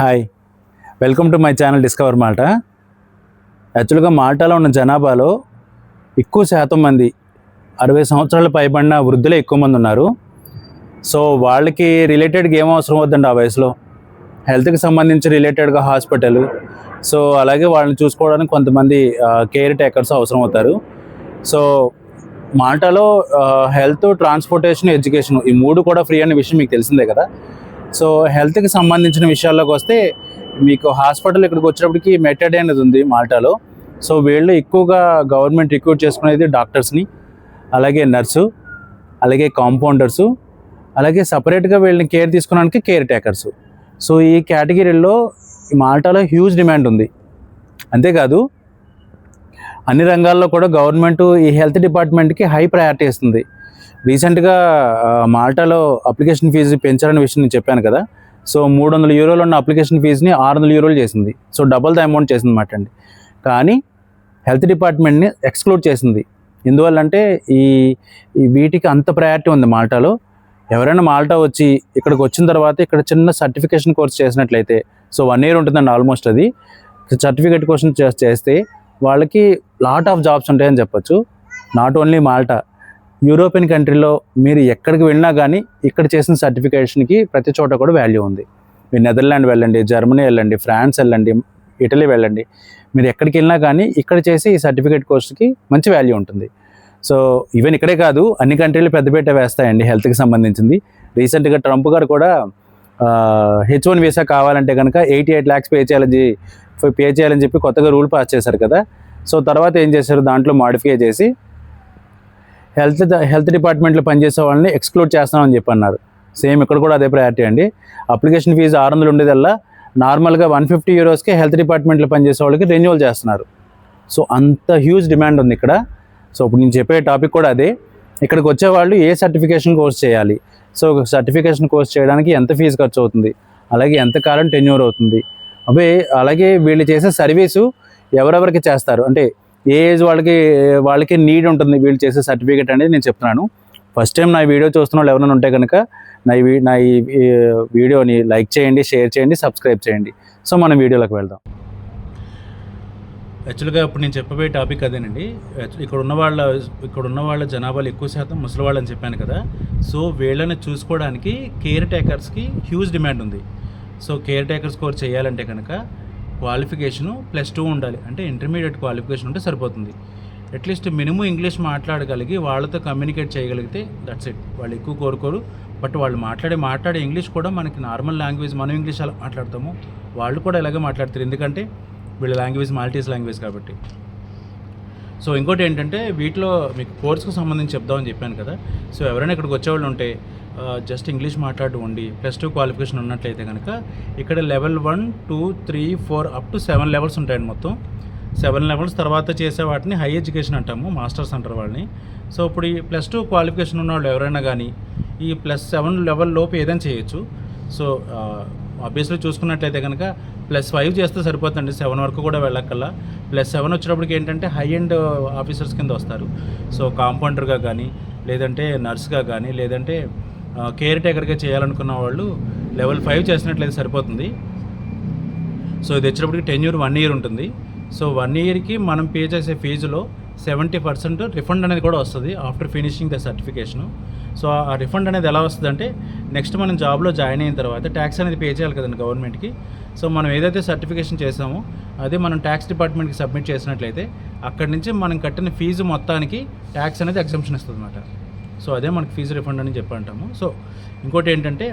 Hi. Welcome to my channel discover Malta. యాక్చువల్గా మాల్టాలో ఉన్న జనాభాలో ఎక్కువ శాతం మంది అరవై సంవత్సరాల పైబడిన వృద్ధులే ఎక్కువ మంది ఉన్నారు. సో వాళ్ళకి రిలేటెడ్గా ఏం అవసరం వద్దండి ఆ వయసులో? హెల్త్కి సంబంధించి రిలేటెడ్గా హాస్పిటల్. సో అలాగే వాళ్ళని చూసుకోవడానికి కొంతమంది కేర్ టేకర్స్ అవసరం అవుతారు. సో మాల్టాలో హెల్త్ ట్రాన్స్పోర్టేషన్ ఎడ్యుకేషన్ ఈ మూడు కూడా ఫ్రీ అనే విషయం మీకు తెలిసిందే కదా? సో హెల్త్కి సంబంధించిన విషయాల్లోకి వస్తే మీకు హాస్పిటల్ ఇక్కడికి వచ్చేటప్పటికి మెటడే అనేది ఉంది మాల్టాలో. సో వీళ్ళు ఎక్కువగా గవర్నమెంట్ రిక్రూట్ చేసుకునేది డాక్టర్స్ని అలాగే నర్సు అలాగే కాంపౌండర్సు అలాగే సపరేట్గా వీళ్ళని కేర్ తీసుకోవడానికి కేర్ టేకర్సు. సో ఈ కేటగిరీలో ఈ మాల్టాలో హ్యూజ్ డిమాండ్ ఉంది. అంతేకాదు అన్ని రంగాల్లో కూడా గవర్నమెంట్ ఈ హెల్త్ డిపార్ట్మెంట్కి హై ప్రయారిటీ ఇస్తుంది. రీసెంట్గా మాల్టాలో అప్లికేషన్ ఫీజు పెంచారనే విషయం నేను చెప్పాను కదా. సో మూడు వందల యూరోలు ఉన్న అప్లికేషన్ ఫీజుని ఆరు వందల యూరోలు చేసింది. సో డబల్ ద అమౌంట్ చేసింది మాట అండి. కానీ హెల్త్ డిపార్ట్మెంట్ని ఎక్స్క్లూడ్ చేసింది. ఎందువల్లంటే ఈ ఈ వీటికి అంత ప్రయారిటీ ఉంది మాల్టాలో ఎవరైనా మాల్టా వచ్చి ఇక్కడికి వచ్చిన తర్వాత ఇక్కడ చిన్న సర్టిఫికేషన్ కోర్స్ చేసినట్లయితే సో వన్ ఇయర్ ఉంటుందండి ఆల్మోస్ట్ అది. సర్టిఫికేట్ కోసం చేస్తే వాళ్ళకి లాట్ ఆఫ్ జాబ్స్ ఉంటాయని చెప్పొచ్చు. నాట్ ఓన్లీ మాల్టా యూరోపియన్ కంట్రీలో మీరు ఎక్కడికి వెళ్ళినా కానీ ఇక్కడ చేసిన సర్టిఫికేషన్కి ప్రతి చోట కూడా వాల్యూ ఉంది. మీరు నెదర్లాండ్ వెళ్ళండి జర్మనీ వెళ్ళండి ఫ్రాన్స్ వెళ్ళండి ఇటలీ వెళ్ళండి. మీరు ఎక్కడికి వెళ్ళినా కానీ ఇక్కడ చేసి ఈ సర్టిఫికేట్ కోర్స్కి మంచి వాల్యూ ఉంటుంది. సో ఈవెన్ ఇక్కడే కాదు అన్ని కంట్రీలు పెద్దపేట వేస్తాయండి హెల్త్కి సంబంధించింది. రీసెంట్గా ట్రంప్ గారు కూడా హెచ్ వన్ వీసా కావాలంటే కనుక ఎయిటీ ఎయిట్ ల్యాక్స్ పే చేయాలని పే చేయాలని చెప్పి కొత్తగా రూల్ పాస్ చేశారు కదా. సో తర్వాత ఏం చేశారు? దాంట్లో మాడిఫై చేసి హెల్త్ హెల్త్ డిపార్ట్మెంట్లో పనిచేసే వాళ్ళని ఎక్స్క్లూడ్ చేస్తామని చెప్పి అన్నారు సేమ్ ఇక్కడ కూడా అదే ప్రయారిటీ అండి. అప్లికేషన్ ఫీజు ఆరు వందలు ఉండేదల్లా నార్మల్గా వన్ ఫిఫ్టీ యూరోస్కి హెల్త్ డిపార్ట్మెంట్లో పనిచేసే వాళ్ళకి రెన్యువల్ చేస్తున్నారు. సో అంత హ్యూజ్ డిమాండ్ ఉంది ఇక్కడ. సో ఇప్పుడు నేను చెప్పే టాపిక్ కూడా అదే. ఇక్కడికి వచ్చే వాళ్ళు ఏ సర్టిఫికేషన్ కోర్స్ చేయాలి? సో సర్టిఫికేషన్ కోర్స్ చేయడానికి ఎంత ఫీజు ఖర్చు అవుతుంది? అలాగే ఎంత కాలం టెన్యూర్ అవుతుంది? అవే అలాగే వీళ్ళు చేసే సర్వీసు ఎవరెవరికి చేస్తారు? అంటే ఏ ఏజ్ వాళ్ళకి వాళ్ళకి నీడ్ ఉంటుంది వీళ్ళు చేసే సర్టిఫికేట్ అనేది నేను చెప్తున్నాను. ఫస్ట్ టైం నా వీడియో చూస్తున్న వాళ్ళు ఎవరైనా ఉంటే కనుక నా ఈ వీ- నా ఈ వీడియోని లైక్ చేయండి షేర్ చేయండి సబ్స్క్రైబ్ చేయండి. సో మనం వీడియోలోకి వెళ్దాం. యాక్చువల్గా ఇప్పుడు నేను చెప్పబోయే టాపిక్ అదేనండి. ఇక్కడ ఉన్న వాళ్ళ ఇక్కడ ఉన్న వాళ్ళ జనాభాలు ఎక్కువ శాతం ముసలి వాళ్ళని చెప్పాను కదా. సో వీళ్ళని చూసుకోవడానికి కేర్ టేకర్స్కి హ్యూజ్ డిమాండ్ ఉంది. సో కేర్ టేకర్స్ కోర్ చేయాలంటే కనుక క్వాలిఫికేషను ప్లస్ టూ ఉండాలి. అంటే ఇంటర్మీడియట్ క్వాలిఫికేషన్ ఉంటే సరిపోతుంది. అట్లీస్ట్ మినిమం ఇంగ్లీష్ మాట్లాడగలిగి వాళ్ళతో కమ్యూనికేట్ చేయగలిగితే దట్స్ ఇట్ వాళ్ళు ఎక్కువ కోరుకోరు. బట్ వాళ్ళు మాట్లాడే మాట్లాడే ఇంగ్లీష్ కూడా మనకి నార్మల్ లాంగ్వేజ్ మనం ఇంగ్లీష్ మాట్లాడతాము. వాళ్ళు కూడా ఇలాగే మాట్లాడతారు. ఎందుకంటే వీళ్ళ లాంగ్వేజ్ మాల్టీస్ లాంగ్వేజ్ కాబట్టి. సో ఇంకోటి ఏంటంటే వీటిలో మీకు కోర్సుకు సంబంధించి చెప్దామని చెప్పాను కదా. సో ఎవరైనా ఇక్కడికి వచ్చేవాళ్ళు ఉంటే జస్ట్ ఇంగ్లీష్ మాట్లాడి ఉండి ప్లస్ టూ క్వాలిఫికేషన్ ఉన్నట్లయితే కనుక ఇక్కడ level one two three four up to seven levels ఉంటాయండి మొత్తం. సెవెన్ లెవెల్స్ తర్వాత చేసే వాటిని హై ఎడ్యుకేషన్ అంటాము మాస్టర్స్ అంటారు వాళ్ళని. సో ఇప్పుడు ఈ ప్లస్ టూ క్వాలిఫికేషన్ ఉన్న వాళ్ళు ఎవరైనా కానీ ఈ ప్లస్ సెవెన్ లెవెల్ లోపు ఏదైనా చేయొచ్చు. సో ఆబ్వియస్లీ చూసుకున్నట్లయితే కనుక ప్లస్ ఫైవ్ చేస్తే సరిపోతుంది సెవెన్ వరకు కూడా వెళ్ళక్కల్లా ప్లస్ సెవెన్ వచ్చేటప్పటికి ఏంటంటే హై ఎండ్ ఆఫీసర్స్ కింద వస్తారు. సో కాంపౌండర్గా కానీ లేదంటే నర్స్గా కానీ లేదంటే కేర్ టేకర్గా చేయాలనుకున్న వాళ్ళు లెవెల్ ఫైవ్ చేసినట్లయితే సరిపోతుంది. సో ఇది వచ్చేటప్పటికి టెన్యూర్ వన్ ఇయర్ ఉంటుంది. సో వన్ ఇయర్కి మనం పే చేసే ఫీజులో సెవెంటీ పర్సెంట్ రిఫండ్ అనేది కూడా వస్తుంది after finishing the certification. So ఆ రిఫండ్ అనేది ఎలా వస్తుంది అంటే నెక్స్ట్ మనం జాబ్లో జాయిన్ అయిన తర్వాత ట్యాక్స్ అనేది పే చేయాలి కదండి గవర్నమెంట్కి. సో మనం ఏదైతే సర్టిఫికేషన్ చేసామో అదే మనం ట్యాక్స్ డిపార్ట్మెంట్కి సబ్మిట్ చేసినట్లయితే అక్కడి నుంచి మనం కట్టిన ఫీజు మొత్తానికి ట్యాక్స్ అనేది ఎగ్జంప్షన్ ఇస్తుంది అనమాట సో అదే మనకి ఫీజు రిఫండ్ అని చెప్పి అంటాము. సో ఇంకోటి ఏంటంటే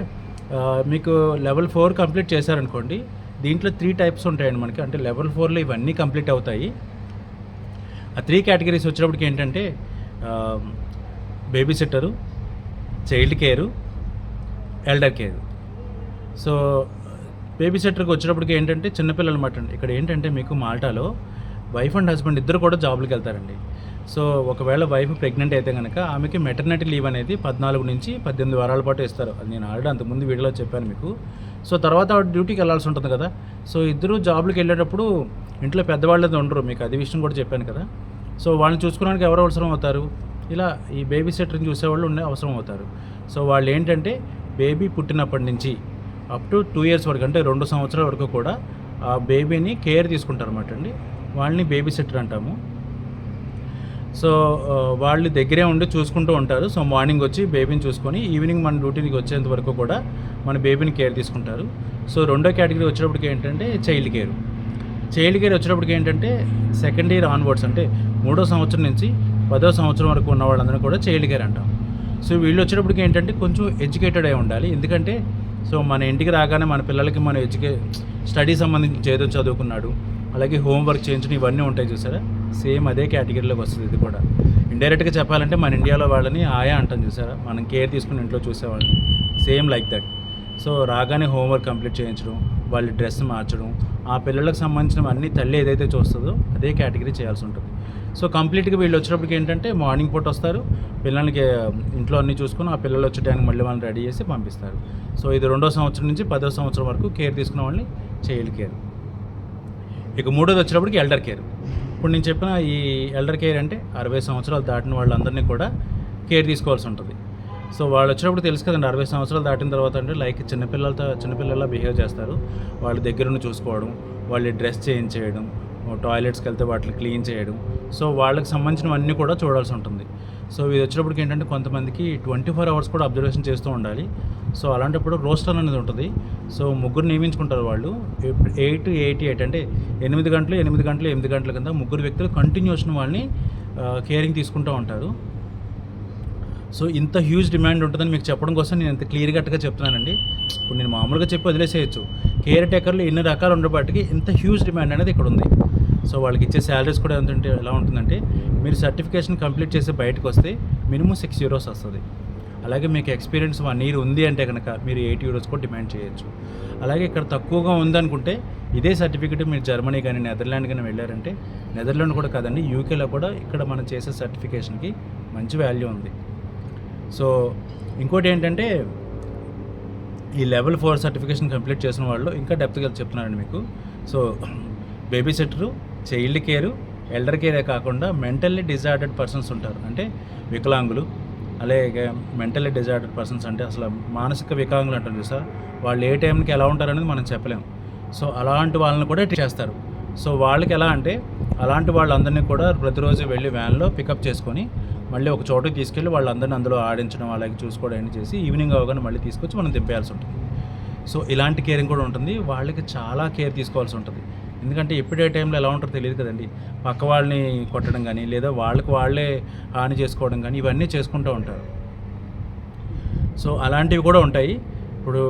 మీకు లెవెల్ ఫోర్ కంప్లీట్ చేశారనుకోండి దీంట్లో త్రీ టైప్స్ ఉంటాయండి మనకి. అంటే లెవెల్ ఫోర్లో ఇవన్నీ కంప్లీట్ అవుతాయి. ఆ త్రీ కేటగిరీస్ వచ్చేటప్పటికి ఏంటంటే baby sitter child care elder care so baby సెట్టర్కి వచ్చేటప్పటికి ఏంటంటే చిన్నపిల్లలు అనమాట అండి. ఇక్కడ ఏంటంటే మీకు మాల్టాలో వైఫ్ అండ్ హస్బెండ్ ఇద్దరు కూడా జాబ్లకు వెళ్తారండి. సో ఒకవేళ వైఫ్ ప్రెగ్నెంట్ అయితే కనుక ఆమెకి మెటర్నిటీ లీవ్ అనేది పద్నాలుగు నుంచి పద్దెనిమిది వారాల పాటు ఇస్తారు. అది నేను ఆల్రెడీ అంతకుముందు వీడియోలో చెప్పాను మీకు. సో తర్వాత డ్యూటీకి వెళ్ళాల్సి ఉంటుంది కదా. సో ఇద్దరు జాబ్లకు వెళ్ళేటప్పుడు ఇంట్లో పెద్దవాళ్ళది ఉండరు మీకు అది విషయం కూడా చెప్పాను కదా. సో వాళ్ళని చూసుకోవడానికి ఎవరు అవసరం అవుతారు? ఇలా ఈ బేబీ సెటర్ని చూసేవాళ్ళు ఉండే అవసరం అవుతారు. సో వాళ్ళు ఏంటంటే బేబీ పుట్టినప్పటి నుంచి అప్ టు టూ ఇయర్స్ వరకు అంటే రెండు సంవత్సరాల వరకు కూడా ఆ బేబీని కేర్ తీసుకుంటారు అనమాట అండి. వాళ్ళని బేబీ సెటర్ అంటాము. సో వాళ్ళు దగ్గరే ఉండి చూసుకుంటూ ఉంటారు. సో మార్నింగ్ వచ్చి బేబీని చూసుకొని ఈవినింగ్ మన డ్యూటీకి వచ్చేంత వరకు కూడా మన బేబీని కేర్ తీసుకుంటారు. సో రెండో కేటగిరీ వచ్చేటప్పటికి ఏంటంటే చైల్డ్ కేర్. చైల్డ్ కేర్ వచ్చేటప్పటికి ఏంటంటే సెకండ్ ఇయర్ ఆన్వర్డ్స్ అంటే మూడో సంవత్సరం నుంచి పదో సంవత్సరం వరకు ఉన్న వాళ్ళందరూ కూడా చైల్డ్ కేర్ అంటాం. సో వీళ్ళు వచ్చేటప్పటికి ఏంటంటే కొంచెం ఎడ్యుకేటెడ్ అయి ఉండాలి. ఎందుకంటే సో మన ఇంటికి రాగానే మన పిల్లలకి మన ఎడ్యుకే స్టడీ సంబంధించి ఏదో చదువుకున్నాడు. అలాగే హోంవర్క్ చేయించడం ఇవన్నీ ఉంటాయి చూసారా? సేమ్ అదే కేటగిరీలోకి వస్తుంది ఇది కూడా. ఇండైరెక్ట్గా చెప్పాలంటే మన ఇండియాలో వాళ్ళని ఆయా అంటాం చూసారా? మనం కేర్ తీసుకుని ఇంట్లో చూసేవాళ్ళని. సేమ్ లైక్ దట్ సో రాగానే హోంవర్క్ కంప్లీట్ చేయించడం వాళ్ళ డ్రెస్ మార్చడం ఆ పిల్లలకు సంబంధించిన అన్ని తల్లి ఏదైతే చూస్తుందో అదే కేటగిరీ చేయాల్సి ఉంటుంది. సో కంప్లీట్గా వీళ్ళు వచ్చేటప్పటికి ఏంటంటే మార్నింగ్ పూట వస్తారు పిల్లలకి ఇంట్లో అన్నీ చూసుకొని ఆ పిల్లలు వచ్చేటానికి మళ్ళీ వాళ్ళని రెడీ చేసి పంపిస్తారు. సో ఇది రెండో సంవత్సరం నుంచి పదో సంవత్సరం వరకు కేర్ తీసుకున్న వాళ్ళని చైల్డ్ కేర్ ఇక మూడోది వచ్చేటప్పటికి ఎల్డర్ కేర్ ఇప్పుడు నేను చెప్పిన ఈ ఎల్డర్ కేర్ అంటే అరవై సంవత్సరాలు దాటిన వాళ్ళందరినీ కూడా కేర్ తీసుకోవాల్సి ఉంటుంది. సో వాళ్ళు వచ్చినప్పుడు తెలుసు కదండి అరవై సంవత్సరాలు దాటిన తర్వాత అంటే లైక్ చిన్నపిల్లలతో చిన్నపిల్లల బిహేవ్ చేస్తారు. వాళ్ళ దగ్గరుండి చూసుకోవడం వాళ్ళ డ్రెస్ చేంజ్ చేయడం టాయిలెట్స్కి వెళ్తే వాటిని క్లీన్ చేయడం. సో వాళ్ళకి సంబంధించినవన్నీ కూడా చూడాల్సి ఉంటుంది. సో ఇది వచ్చినప్పటికి ఏంటంటే కొంతమందికి ట్వంటీ ఫోర్ అవర్స్ కూడా అబ్జర్వేషన్ చేస్తూ ఉండాలి. సో అలాంటప్పుడు రోస్టర్ అనేది ఉంటుంది. సో ముగ్గురు నియమించుకుంటారు వాళ్ళు. ఎయిట్ ఎయిటీ ఎయిట్ అంటే ఎనిమిది గంటలు ఎనిమిది గంటలు ఎనిమిది గంటల కింద ముగ్గురు వ్యక్తులు కంటిన్యూషన్ వాళ్ళని కేరింగ్ తీసుకుంటూ ఉంటారు. సో ఇంత హ్యూజ్ డిమాండ్ ఉంటుందని మీకు చెప్పడం కోసం నేను ఇంత క్లియర్ కట్గా చెప్తున్నానండి. ఇప్పుడు నేను మామూలుగా చెప్పి వదిలేసేయచ్చు. కేర్ టేకర్లు ఎన్ని రకాలు ఉండబట్టికి ఇంత హ్యూజ్ డిమాండ్ అనేది ఇక్కడ ఉంది సో వాళ్ళకి ఇచ్చే శాలరీస్ కూడా ఎంత ఉంటే ఎలా ఉంటుందంటే మీరు సర్టిఫికేషన్ కంప్లీట్ చేసి బయటకు వస్తే మినిమం సిక్స్ యూరోస్ వస్తుంది. అలాగే మీకు ఎక్స్పీరియన్స్ వన్ ఇయర్ ఉంది అంటే కనుక మీరు ఎయిట్ యూరోస్ కూడా డిమాండ్ చేయొచ్చు. అలాగే ఇక్కడ తక్కువగా ఉందనుకుంటే ఇదే సర్టిఫికేట్ మీరు జర్మనీ కానీ నెదర్లాండ్ కానీ వెళ్ళారంటే నెదర్లాండ్ కూడా కాదండి యూకేలో కూడా ఇక్కడ మనం చేసే సర్టిఫికేషన్కి మంచి వాల్యూ ఉంది. సో ఇంకోటి ఏంటంటే ఈ లెవెల్ ఫోర్ సర్టిఫికేషన్ కంప్లీట్ చేసిన వాళ్ళు ఇంకా డెప్త్గా చెప్తున్నానండి మీకు. So baby sitter child care elder కేరే కాకుండా మెంటల్లీ డిజార్డెడ్ పర్సన్స్ ఉంటారు. అంటే వికలాంగులు అలాగే మెంటల్లీ డిజార్డెడ్ పర్సన్స్ అంటే అసలు మానసిక వికలాంగులు అంటారు సార్ వాళ్ళు ఏ టైంకి ఎలా ఉంటారనేది మనం చెప్పలేం. సో అలాంటి వాళ్ళని కూడా చేస్తారు. సో వాళ్ళకి ఎలా అంటే అలాంటి వాళ్ళందరినీ కూడా ప్రతిరోజు వెళ్ళి వ్యాన్లో పికప్ చేసుకొని మళ్ళీ ఒక చోటుకి తీసుకెళ్ళి వాళ్ళందరినీ అందులో ఆడించడం అలాగే చూసుకోవడం చేసి ఈవినింగ్ అవగానే మళ్ళీ తీసుకొచ్చి మనం దింపేయాల్సి ఉంటుంది. సో ఇలాంటి కేరింగ్ కూడా ఉంటుంది. వాళ్ళకి చాలా కేర్ తీసుకోవాల్సి ఉంటుంది. ఎందుకంటే ఎప్పుడు టైంలో ఎలా ఉంటుందో తెలియదు కదండి. పక్క వాళ్ళని కొట్టడం కానీ లేదా వాళ్ళకి వాళ్ళే హాని చేసుకోవడం కానీ ఇవన్నీ చేసుకుంటూ ఉంటారు. సో అలాంటివి కూడా ఉంటాయి. ఇప్పుడు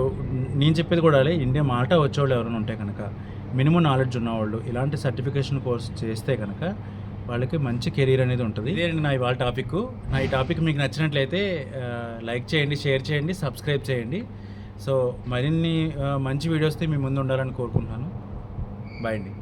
నేను చెప్పేది కూడా ఇండియా మాట వచ్చేవాళ్ళు ఎవరైనా ఉంటే కనుక మినిమం నాలెడ్జ్ ఉన్నవాళ్ళు ఇలాంటి సర్టిఫికేషన్ కోర్స్ చేస్తే కనుక వాళ్ళకి మంచి కెరీర్ అనేది ఉంటుంది. ఇదే నా ఇవాళ టాపిక్. నా ఈ టాపిక్ మీకు నచ్చినట్లయితే లైక్ చేయండి షేర్ చేయండి సబ్స్క్రైబ్ చేయండి. సో మరిన్ని మంచి వీడియోస్తో మీ ముందు ఉండాలని కోరుకుంటున్నాను. బాయ్ అండి